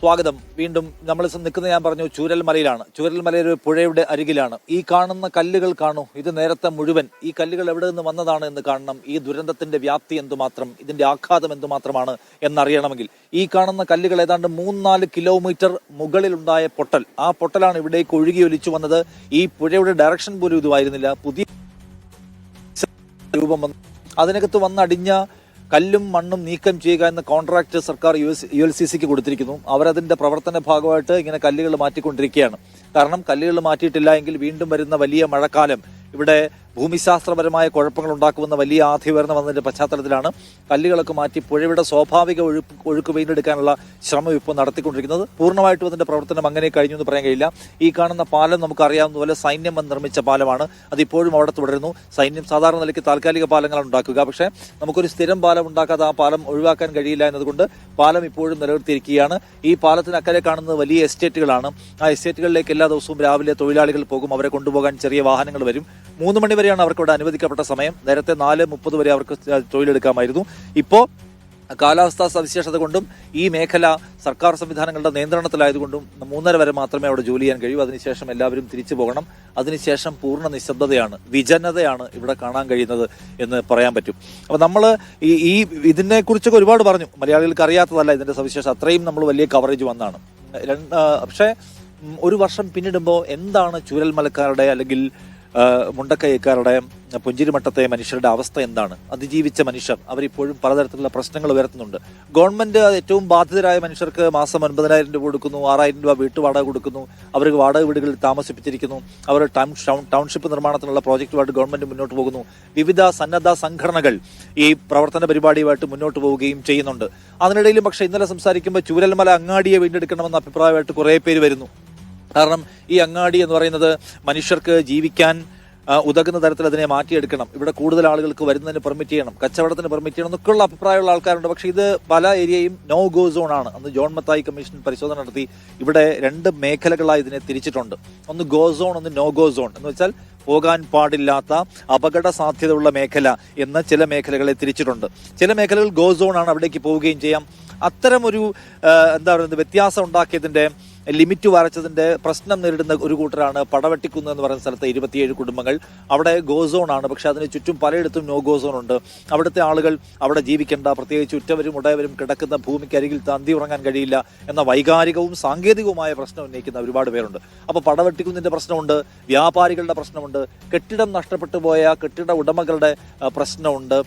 സ്വാഗതം. വീണ്ടും നമ്മൾ നിൽക്കുന്നത് ഞാൻ പറഞ്ഞു ചൂരൽമലയിലാണ്. ചൂരൽമലയിൽ ഒരു പുഴയുടെ അരികിലാണ്. ഈ കാണുന്ന കല്ലുകൾ കാണൂ. ഇത് നേരത്തെ മുഴുവൻ. ഈ കല്ലുകൾ എവിടെ നിന്ന് വന്നതാണ് എന്ന് കാണണം. ഈ ദുരന്തത്തിന്റെ വ്യാപ്തി എന്തുമാത്രം? ഇതിന്റെ ആഘാതം എന്തുമാത്രമാണ് എന്നറിയണമെങ്കിൽ. ഈ കാണുന്ന കല്ലുകൾ ഏതാണ്ട് മൂന്നാൽ കിലോമീറ്റർ മുകളിലുണ്ടായ പൊട്ടൽ. ആ പൊട്ടലാണ് ഇവിടേക്ക് ഒഴുകി ഒലിച്ചു വന്നത്. ഈ പുഴയുടെ ഡയറക്ഷൻ പോലും ഇതുമായിരുന്നില്ല. പുതിയ രൂപം വന്നു. അതിനകത്ത് വന്നടിഞ്ഞ കല്ലും മണ്ണും നീക്കം ചെയ്യുക എന്ന കോൺട്രാക്ട് സർക്കാർ U S U L C സിക്ക് കൊടുത്തിരിക്കുന്നു. അവരതിന്റെ പ്രവർത്തന ഭാഗമായിട്ട് ഇങ്ങനെ കല്ലുകൾ മാറ്റിക്കൊണ്ടിരിക്കുകയാണ്. കാരണം കല്ലുകൾ മാറ്റിയിട്ടില്ല എങ്കിൽ വീണ്ടും വരുന്ന വലിയ മഴക്കാലം. ഇവിടെ ഭൂമിശാസ്ത്രപരമായ കുഴപ്പങ്ങൾ ഉണ്ടാക്കുമെന്ന വലിയ ആധി ഉയർന്നു വന്നതിന്റെ പശ്ചാത്തലത്തിലാണ് കല്ലുകളൊക്കെ മാറ്റി പുഴയുടെ സ്വാഭാവിക ഒഴുക്ക് ഒഴുക്ക് വീണ്ടെടുക്കാനുള്ള ശ്രമം ഇപ്പോൾ നടത്തിക്കൊണ്ടിരിക്കുന്നത്. പൂർണമായിട്ടും അതിന്റെ പ്രവർത്തനം അങ്ങനെ കഴിഞ്ഞു എന്ന് പറയാൻ കഴിയില്ല. ഈ കാണുന്ന പാലം നമുക്ക് അറിയാവുന്ന പോലെ സൈന്യം നിർമ്മിച്ച പാലമാണ്. അതിപ്പോഴും അവിടെ തുടരുന്നു. സൈന്യം സാധാരണ നിലയ്ക്ക് താൽക്കാലിക പാലങ്ങൾ ഉണ്ടാക്കുക. പക്ഷേ നമുക്കൊരു സ്ഥിരം പാലം ഉണ്ടാക്കാതെ ആ പാലം ഒഴിവാക്കാൻ കഴിയില്ല എന്നതുകൊണ്ട് പാലം ഇപ്പോഴും നിലനിർത്തിയിരിക്കുകയാണ്. ഈ പാലത്തിന് അക്കരെ കാണുന്നത് വലിയ എസ്റ്റേറ്റുകളാണ്. ആ എസ്റ്റേറ്റുകളിലേക്ക് എല്ലാ ദിവസവും രാവിലെ തൊഴിലാളികൾ പോകും. അവരെ കൊണ്ടുപോകാൻ ചെറിയ വാഹനങ്ങൾ വരും. മൂന്ന് മണി വരെയാണ് അവർക്ക് ഇവിടെ അനുവദിക്കപ്പെട്ട സമയം. നേരത്തെ നാല് മുപ്പത് വരെ അവർക്ക് തൊഴിലെടുക്കാമായിരുന്നു. ഇപ്പോൾ കാലാവസ്ഥാ സവിശേഷത കൊണ്ടും ഈ മേഖല സർക്കാർ സംവിധാനങ്ങളുടെ നിയന്ത്രണത്തിലായതുകൊണ്ടും മൂന്നര വരെ മാത്രമേ അവിടെ ജോലി ചെയ്യാൻ കഴിയൂ. അതിനുശേഷം എല്ലാവരും തിരിച്ചു പോകണം. അതിനുശേഷം പൂർണ നിശബ്ദതയാണ് വിജനതയാണ് ഇവിടെ കാണാൻ കഴിയുന്നത് എന്ന് പറയാൻ പറ്റും. അപ്പോൾ നമ്മൾ ഈ ഈ ഇതിനെക്കുറിച്ചൊക്കെ ഒരുപാട് പറഞ്ഞു. മലയാളികൾക്ക് അറിയാത്തതല്ല ഇതിന്റെ സവിശേഷം അത്രയും നമ്മൾ വലിയ കവറേജ് വന്നാണ്. പക്ഷേ ഒരു വർഷം പിന്നിടുമ്പോൾ എന്താണ് ചുരൽമലക്കാരുടെ അല്ലെങ്കിൽ മുണ്ടക്കൈക്കാരുടെ പുഞ്ചിരിമട്ടത്തെ മനുഷ്യരുടെ അവസ്ഥ എന്താണ്? അതിജീവിച്ച മനുഷ്യർ അവരിപ്പോഴും പലതരത്തിലുള്ള പ്രശ്നങ്ങൾ ഉയർത്തുന്നുണ്ട്. ഗവൺമെന്റ് ഏറ്റവും ബാധിതരായ മനുഷ്യർക്ക് മാസം ഒൻപതിനായിരം രൂപ കൊടുക്കുന്നു ആറായിരം രൂപ വീട്ടുവാടക കൊടുക്കുന്നു അവർക്ക് വാടക വീടുകളിൽ താമസിപ്പിച്ചിരിക്കുന്നു അവർ ടൗൺ ടൗൺ- ടൗൺഷിപ്പ് നിർമ്മാണത്തിനുള്ള പ്രോജക്റ്റുമായിട്ട് ഗവൺമെന്റ് മുന്നോട്ട് പോകുന്നു. വിവിധ സന്നദ്ധ സംഘടനകൾ ഈ പ്രവർത്തന പരിപാടിയുമായിട്ട് മുന്നോട്ട് പോവുകയും ചെയ്യുന്നുണ്ട്. അതിനിടയിലും പക്ഷേ ഇന്നലെ സംസാരിക്കുമ്പോൾ ചൂരൽമല അങ്ങാടിയെ വീണ്ടെടുക്കണമെന്ന അഭിപ്രായമായിട്ട് കുറേ പേര് വരുന്നു. കാരണം ഈ അങ്ങാടി എന്ന് പറയുന്നത് മനുഷ്യർക്ക് ജീവിക്കാൻ ഉതകുന്ന തരത്തിൽ അതിനെ മാറ്റിയെടുക്കണം. ഇവിടെ കൂടുതൽ ആളുകൾക്ക് വരുന്നതിന് പെർമിറ്റ് ചെയ്യണം. കച്ചവടത്തിന് പെർമിറ്റ് ചെയ്യണം എന്നൊക്കെയുള്ള അഭിപ്രായമുള്ള ആൾക്കാരുണ്ട്. പക്ഷേ ഇത് പല ഏരിയയും നോ ഗോ സോൺ ആണ്. അന്ന് ജോൺ മത്തായി കമ്മീഷൻ പരിശോധന നടത്തി. ഇവിടെ രണ്ട് മേഖലകളായി ഇതിനെ തിരിച്ചിട്ടുണ്ട്. ഒന്ന് ഗോ സോൺ ഒന്ന് നോ ഗോ സോൺ എന്ന് വെച്ചാൽ പോകാൻ പാടില്ലാത്ത അപകട സാധ്യതയുള്ള മേഖല എന്ന് ചില മേഖലകളെ തിരിച്ചിട്ടുണ്ട്. ചില മേഖലകൾ ഗോ സോൺ ആണ് അവിടേക്ക് പോവുകയും ചെയ്യാം. അത്തരമൊരു എന്താ പറയുന്നത് വ്യത്യാസം ഉണ്ടാക്കിയതിന്റെ ലിമിറ്റ് വരച്ചതിന്റെ പ്രശ്നം നേരിടുന്ന ഒരു കൂട്ടരാണ് പടവെട്ടിക്കുന്ന് എന്ന് പറയുന്ന സ്ഥലത്തെ ഇരുപത്തിയേഴ് കുടുംബങ്ങൾ. അവിടെ ഗോ സോൺ ആണ് പക്ഷെ അതിന് ചുറ്റും പലയിടത്തും നോ ഗോസോൺ ഉണ്ട്. അവിടുത്തെ ആളുകൾ അവിടെ ജീവിക്കേണ്ട പ്രത്യേകിച്ച് ഉറ്റവരും ഉടയവരും കിടക്കുന്ന ഭൂമിക്കരികിൽ തന്തി ഉറങ്ങാൻ കഴിയില്ല എന്ന വൈകാരികവും സാങ്കേതികവുമായ പ്രശ്നം ഉന്നയിക്കുന്ന ഒരുപാട് പേരുണ്ട്. അപ്പോൾ പടവെട്ടിക്കുന്നതിന്റെ പ്രശ്നമുണ്ട് വ്യാപാരികളുടെ പ്രശ്നമുണ്ട് കെട്ടിടം നഷ്ടപ്പെട്ടു പോയ കെട്ടിട ഉടമകളുടെ പ്രശ്നമുണ്ട്.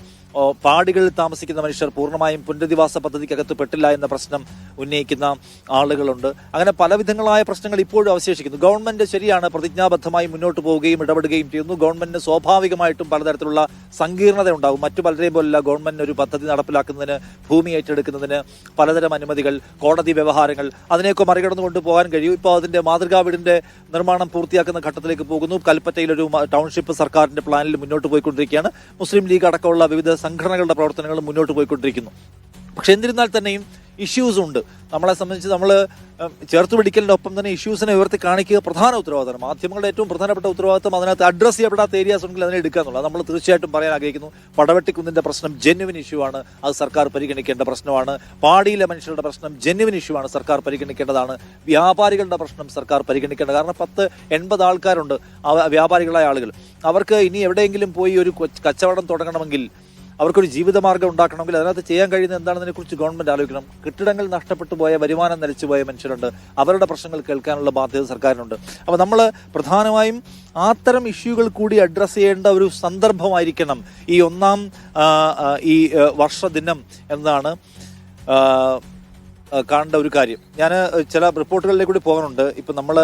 പാടികളിൽ താമസിക്കുന്ന മനുഷ്യർ പൂർണമായും പുനരധിവാസ പദ്ധതിക്കകത്ത് പെട്ടില്ല എന്ന പ്രശ്നം ഉന്നയിക്കുന്ന ആളുകളുണ്ട്. അങ്ങനെ പലവിധങ്ങളായ പ്രശ്നങ്ങൾ ഇപ്പോഴും അവശേഷിക്കുന്നു. ഗവൺമെന്റ് ശരിയാണ് പ്രതിജ്ഞാബദ്ധമായി മുന്നോട്ട് പോവുകയും ഇടപെടുകയും ചെയ്യുന്നു. ഗവൺമെന്റിന് സ്വാഭാവികമായിട്ടും പലതരത്തിലുള്ള സങ്കീർണത ഉണ്ടാകും മറ്റു പലരെയും പോലുള്ള ഗവൺമെന്റിന് ഒരു പദ്ധതി നടപ്പിലാക്കുന്നതിന് ഭൂമി ഏറ്റെടുക്കുന്നതിന് പലതരം അനുമതികൾ കോടതി വ്യവഹാരങ്ങൾ അതിനെയൊക്കെ മറികടന്നു കൊണ്ടുപോകാൻ കഴിയും. ഇപ്പോൾ അതിന്റെ മാതൃകാ വീടിന്റെ നിർമ്മാണം പൂർത്തിയാക്കുന്ന ഘട്ടത്തിലേക്ക് പോകുന്നു. കൽപ്പറ്റയിലൊരു ടൗൺഷിപ്പ് സർക്കാരിന്റെ പ്ലാനിൽ മുന്നോട്ട് പോയിക്കൊണ്ടിരിക്കുകയാണ്. മുസ്ലിം ലീഗ് അടക്കമുള്ള വിവിധ സംഘടനകളുടെ പ്രവർത്തനങ്ങൾ മുന്നോട്ട് പോയിക്കൊണ്ടിരിക്കുന്നു. പക്ഷേ എന്നിരുന്നാൽ തന്നെയും ഇഷ്യൂസ് ഉണ്ട്. നമ്മളെ സംബന്ധിച്ച് നമ്മൾ ചേർത്ത് പിടിക്കലിന്റെ ഒപ്പം തന്നെ ഇഷ്യൂസിനെ ഉയർത്തി കാണിക്കുക പ്രധാന ഉത്തരവാദിത്തം മാധ്യമങ്ങളുടെ ഏറ്റവും പ്രധാനപ്പെട്ട ഉത്തരവാദിത്തം അതിനകത്ത് അഡ്രസ്സ് ചെയ്യപ്പെടാത്ത ഏരിയാസ് ഉണ്ടെങ്കിൽ അതിനെ എടുക്കുക എന്നുള്ളത് നമ്മൾ തീർച്ചയായിട്ടും പറയാൻ ആഗ്രഹിക്കുന്നു. പടവെട്ടിക്കുന്നിന്റെ പ്രശ്നം ജെന്യുവിൻ ഇഷ്യൂ ആണ്. അത് സർക്കാർ പരിഗണിക്കേണ്ട പ്രശ്നമാണ്. പാടിയിലെ മനുഷ്യരുടെ പ്രശ്നം ജെന്യുവിൻ ഇഷ്യൂ ആണ്. സർക്കാർ പരിഗണിക്കേണ്ടതാണ്. വ്യാപാരികളുടെ പ്രശ്നം സർക്കാർ പരിഗണിക്കേണ്ടത് കാരണം പത്ത് എൺപത് ആൾക്കാരുണ്ട്. വ്യാപാരികളായ ആളുകൾ. അവർക്ക് ഇനി എവിടെയെങ്കിലും പോയി ഒരു കച്ചവടം തുടങ്ങണമെങ്കിൽ അവർക്കൊരു ജീവിതമാർഗം ഉണ്ടാക്കണമെങ്കിൽ അതിനകത്ത് ചെയ്യാൻ കഴിയുന്ന എന്താണെന്നതിനെ കുറിച്ച് ഗവൺമെന്റ് ആലോചിക്കണം. കെട്ടിടങ്ങൾ നഷ്ടപ്പെട്ടു പോയ വരുമാനം നിലച്ചു പോയ മനുഷ്യരുണ്ട്. അവരുടെ പ്രശ്നങ്ങൾ കേൾക്കാനുള്ള ബാധ്യത സർക്കാരിനുണ്ട്. അപ്പോൾ നമ്മൾ പ്രധാനമായും അത്തരം ഇഷ്യൂകൾ കൂടി അഡ്രസ്സ് ചെയ്യേണ്ട ഒരു സന്ദർഭമായിരിക്കണം ഈ ഒന്നാം ഈ വർഷദിനം എന്നാണ് കാണേണ്ട ഒരു കാര്യം. ഞാൻ ചില റിപ്പോർട്ടുകളിലേക്ക് കൂടി പോകുന്നുണ്ട് ഇപ്പം നമ്മൾ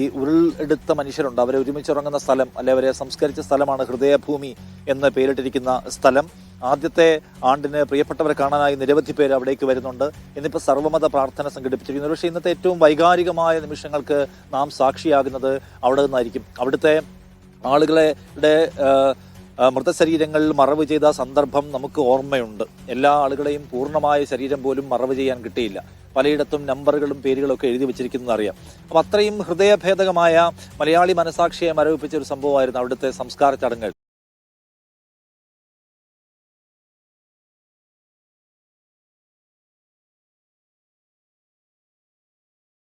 ഈ ഉരുളെടുത്ത മനുഷ്യരുണ്ട്. അവരെ ഒരുമിച്ച് ഉറങ്ങുന്ന സ്ഥലം അല്ലെ അവരെ സംസ്കരിച്ച സ്ഥലമാണ് ഹൃദയഭൂമി എന്ന് പേരിട്ടിരിക്കുന്ന സ്ഥലം. ആദ്യത്തെ ആണ്ടിന് പ്രിയപ്പെട്ടവരെ കാണാനായി നിരവധി പേര് അവിടേക്ക് വരുന്നുണ്ട്. ഇന്നിപ്പോൾ സർവമത പ്രാർത്ഥന സംഘടിപ്പിച്ചിരിക്കുന്നു. പക്ഷേ ഇന്നത്തെ ഏറ്റവും വൈകാരികമായ നിമിഷങ്ങൾക്ക് നാം സാക്ഷിയാകുന്നത് അവിടെ നിന്നായിരിക്കും. അവിടുത്തെ ആളുകളുടെ മൃതശരീരങ്ങൾ മറവ് ചെയ്ത സന്ദർഭം നമുക്ക് ഓർമ്മയുണ്ട്. എല്ലാ ആളുകളെയും പൂർണമായ ശരീരം പോലും മറവ് ചെയ്യാൻ കിട്ടിയില്ല. പലയിടത്തും നമ്പറുകളും പേരുകളൊക്കെ എഴുതി വെച്ചിരിക്കുന്നത് അറിയാം. അപ്പം അത്രയും ഹൃദയഭേദകമായ മലയാളി മനസാക്ഷിയെ മരവിപ്പിച്ച ഒരു സംഭവമായിരുന്നു അവിടുത്തെ സംസ്കാര ചടങ്ങുകൾ.